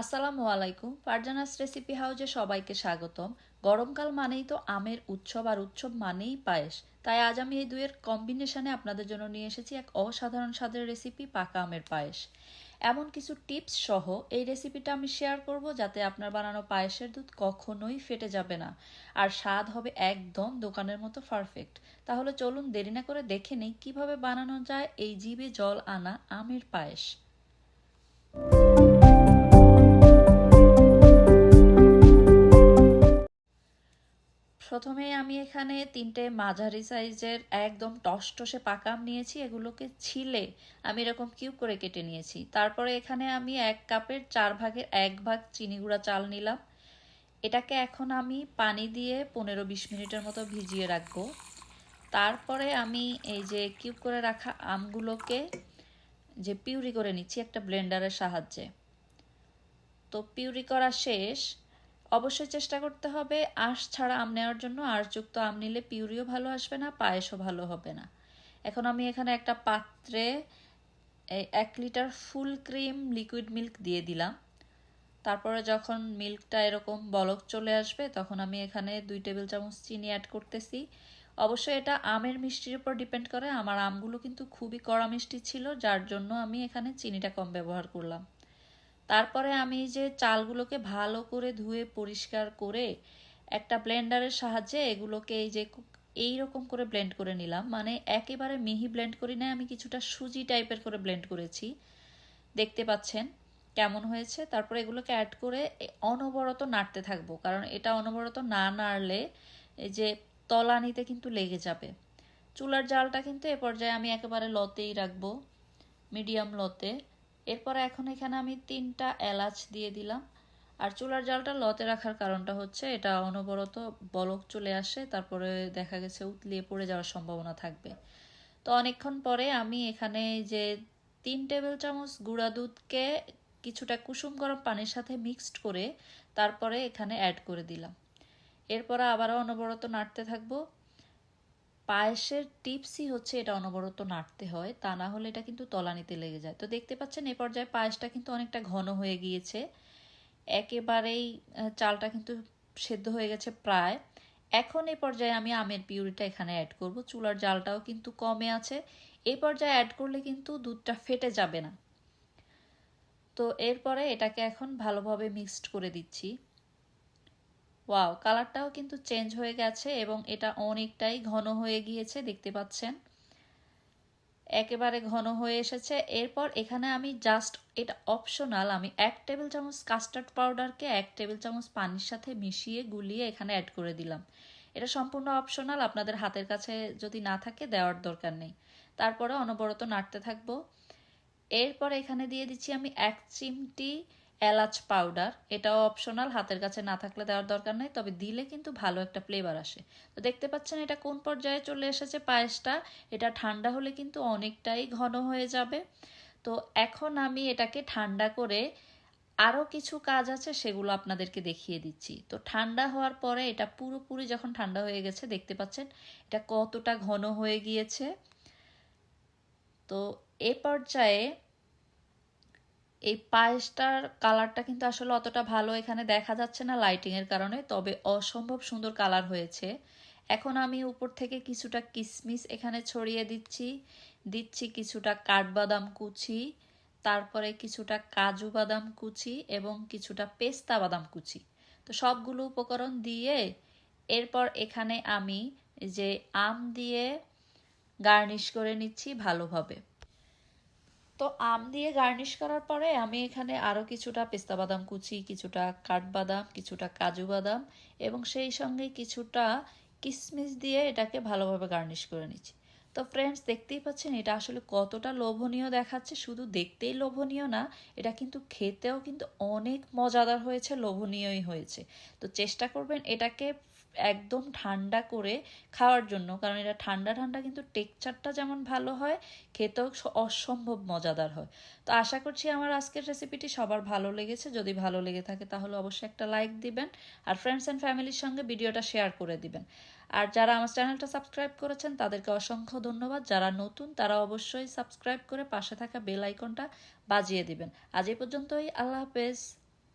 আসসালামু আলাইকুম। ফারজানাস রেসিপি হাউজে সবাইকে স্বাগতম। গরমকাল মানেই তো আমের উৎসব, আর উৎসব মানেই পায়েস। তাই আজ আমি এই দুয়ের কম্বিনেশনে আপনাদের জন্য নিয়ে এসেছি এক অসাধারণ স্বাদের রেসিপি পাকা আমের পায়েস। এমন কিছু টিপস সহ এই রেসিপিটা আমি শেয়ার করব যাতে আপনার বানানো পায়েসের দুধ কখনোই ফেটে যাবে না, আর স্বাদ হবে একদম দোকানের মতো পারফেক্ট তাহলে চলুন দেরি না করে দেখে নিই কীভাবে বানানো যায় এই জিভে জল আনা আমের পায়েস। প্রথমে আমি এখানে তিনটে মাঝারি সাইজের একদম টসটসে পাকাম নিয়েছি, এগুলোকে ছিলে আমি এরকম কিউব করে কেটে নিয়েছি। তারপরে এখানে আমি এক কাপের চার ভাগের এক ভাগ চিনি গুঁড়া চাল নিলাম। এটাকে এখন আমি পানি দিয়ে পনেরো বিশ মিনিটের মতো ভিজিয়ে রাখব। তারপরে আমি এই যে কিউব করে রাখা আমগুলোকে যে পিউরি করে নিচ্ছি একটা ব্লেন্ডারের সাহায্যে। তো পিউরি করা শেষ। অবশ্যই চেষ্টা করতে হবে। আঁশ ছাড়া আম নেওয়ার জন্য আঁশযুক্ত আম নিলে পিউরিও ভালো আসবে না, পায়েসও ভালো হবে না। এখন আমি এখানে একটা পাত্রে এক litre full cream liquid milk দিয়ে দিলাম। তারপরে যখন মিল্কটা এরকম বলক চলে আসবে, তখন আমি এখানে দুই টেবিল চামচ চিনি অ্যাড করতেছি। অবশ্যই এটা আমের মিষ্টির উপর ডিপেন্ড করে। আমার আমগুলো কিন্তু খুবই কড়া মিষ্টি ছিল, যার জন্য আমি এখানে চিনিটা কম ব্যবহার করলাম। তারপরে আমি যে চালগুলোকে ভালো করে ধুয়ে পরিষ্কার করে একটা ব্লেন্ডারের সাহায্যে এগুলোকে এই যে এই রকম করে ব্লেন্ড করে নিলাম। মানে একেবারে মিহি ব্লেন্ড করি না আমি কিছুটা সুজি টাইপের করে ব্লেন্ড করেছি। দেখতে পাচ্ছেন কেমন হয়েছে। তারপরে এগুলোকে অ্যাড করে অনবরত নাড়তে থাকব, কারণ এটা অনবরত না নাড়লে এই যে তলানিতে কিন্তু লেগে যাবে। চুলার জালটা কিন্তু এ পর্যায়ে আমি একেবারে লতেই রাখব মিডিয়াম লতে। এরপর এখন এখানে আমি তিনটা এলাচ দিয়ে দিলাম। আর চুলার জালটা লতে রাখার কারণটা হচ্ছে এটা অনবরত বলক চলে আসে, তারপরে দেখা গেছে উতলিয়ে পড়ে যাওয়ার সম্ভাবনা থাকবে। তো অনেকক্ষণ পরে আমি এখানে যে তিন টেবিল চামচ গুঁড়া দুধকে কিছুটা কুসুম গরম পানির সাথে মিক্সড করে তারপরে এখানে অ্যাড করে দিলাম। এরপর আবারও অনবরত নাড়তে থাকব। পায়েসের টিপসই হচ্ছে এটা অনবরত নাড়তে হয়, তা না হলে এটা কিন্তু তলানিতে লেগে যায়। তো দেখতে পাচ্ছেন, এ পর্যায়ে পায়েসটা কিন্তু অনেকটা ঘন হয়ে গিয়েছে। একেবারেই চালটা কিন্তু সেদ্ধ হয়ে গেছে প্রায়। এখন এই পর্যায়ে আমি আমের পিউরিটা এখানে অ্যাড করব। চুলার জালটাও কিন্তু কমে আছে। এই পর্যায়ে অ্যাড করলে কিন্তু দুধটা ফেটে যাবে না। তো এরপরে এটাকে এখন ভালোভাবে মিক্সড করে দিচ্ছি। ওয়াও কালারটাও কিন্তু চেঞ্জ হয়ে গেছে এবং এটা অনেকটাই ঘন হয়ে গিয়েছে, দেখতে পাচ্ছেন। একেবারে ঘন হয়ে এসেছে। এরপর এখানে আমি জাস্ট এটা অপশনাল আমি এক টেবিল চামচ কাস্টার্ড পাউডারকে এক টেবিল চামচ পানির সাথে মিশিয়ে, গুলিয়ে এখানে অ্যাড করে দিলাম। এটা সম্পূর্ণ অপশনাল আপনাদের হাতের কাছে যদি না থাকে দেওয়ার দরকার নেই। তারপরে অনবরত নাড়তে থাকব। এরপর এখানে দিয়ে দিচ্ছি আমি এক চিমটি এলাচ পাউডার এটাও অপশনাল হাতের কাছে না থাকলে দেওয়ার দরকার নেই, তবে দিলে কিন্তু ভালো একটা ফ্লেভার আসে। তো দেখতে পাচ্ছেন এটা কোন পর্যায়ে চলে এসেছে পায়েসটা? এটা ঠান্ডা হলে কিন্তু অনেকটাই ঘন হয়ে যাবে। তো এখন আমি এটাকে ঠান্ডা করে আরও কিছু কাজ আছে, সেগুলো আপনাদেরকে দেখিয়ে দিচ্ছি। তো ঠান্ডা হওয়ার পরে এটা পুরোপুরি যখন ঠান্ডা হয়ে গেছে, দেখতে পাচ্ছেন এটা কতটা ঘন হয়ে গিয়েছে। তো এ পর্যায়ে এই পায়েসটার কালারটা কিন্তু আসলে অতটা ভালো এখানে দেখা যাচ্ছে না লাইটিংয়ের কারণে, তবে অসম্ভব সুন্দর কালার হয়েছে। এখন আমি উপর থেকে কিছুটা কিসমিস এখানে ছড়িয়ে দিচ্ছি। দিচ্ছি কিছুটা কাঠবাদাম কুচি, তারপরে কিছুটা কাজু বাদাম কুচি এবং কিছুটা পেস্তা বাদাম কুচি। তো সবগুলো উপকরণ দিয়ে এরপর এখানে আমি যে আম দিয়ে গার্নিশ করে নিচ্ছি ভালোভাবে। তো আম দিয়ে গার্নিশ করার পরে আমি এখানে আরও কিছুটা পেস্তা বাদাম কুচি, কিছুটা কাঠবাদাম কিছুটা কাজু বাদাম এবং সেই সঙ্গে কিছুটা কিশমিশ দিয়ে এটাকে ভালোভাবে গার্নিশ করে নিচ্ছি। তো ফ্রেন্ডস দেখতেই পাচ্ছেন এটা আসলে কতটা লোভনীয় দেখাচ্ছে। শুধু দেখতেই লোভনীয় না, এটা কিন্তু খেতেও কিন্তু অনেক মজাদার হয়েছে, লোভনীয়ই হয়েছে। তো চেষ্টা করবেন এটাকে একদম ঠান্ডা করে খাওয়ার জন্য, কারণ এটা ঠান্ডা ঠান্ডা কিন্তু টেক্সচারটা যেমন ভালো হয়, খেতেও অসম্ভব মজাদার হয়। তো আশা করছি আমার আজকের রেসিপিটি সবার ভালো লেগেছে। যদি ভালো লেগে থাকে তাহলে অবশ্যই একটা লাইক দিবেন, আর ফ্রেন্ডস অ্যান্ড ফ্যামিলির সঙ্গে ভিডিওটা শেয়ার করে দিবেন। আর যারা আমার চ্যানেলটা সাবস্ক্রাইব করেছেন, তাদেরকে অসংখ্য ধন্যবাদ। যারা নতুন, তারা অবশ্যই সাবস্ক্রাইব করে পাশে থাকা বেল আইকনটা বাজিয়ে দিবেন। আজ এই পর্যন্তই। আল্লাহ হাফেজ।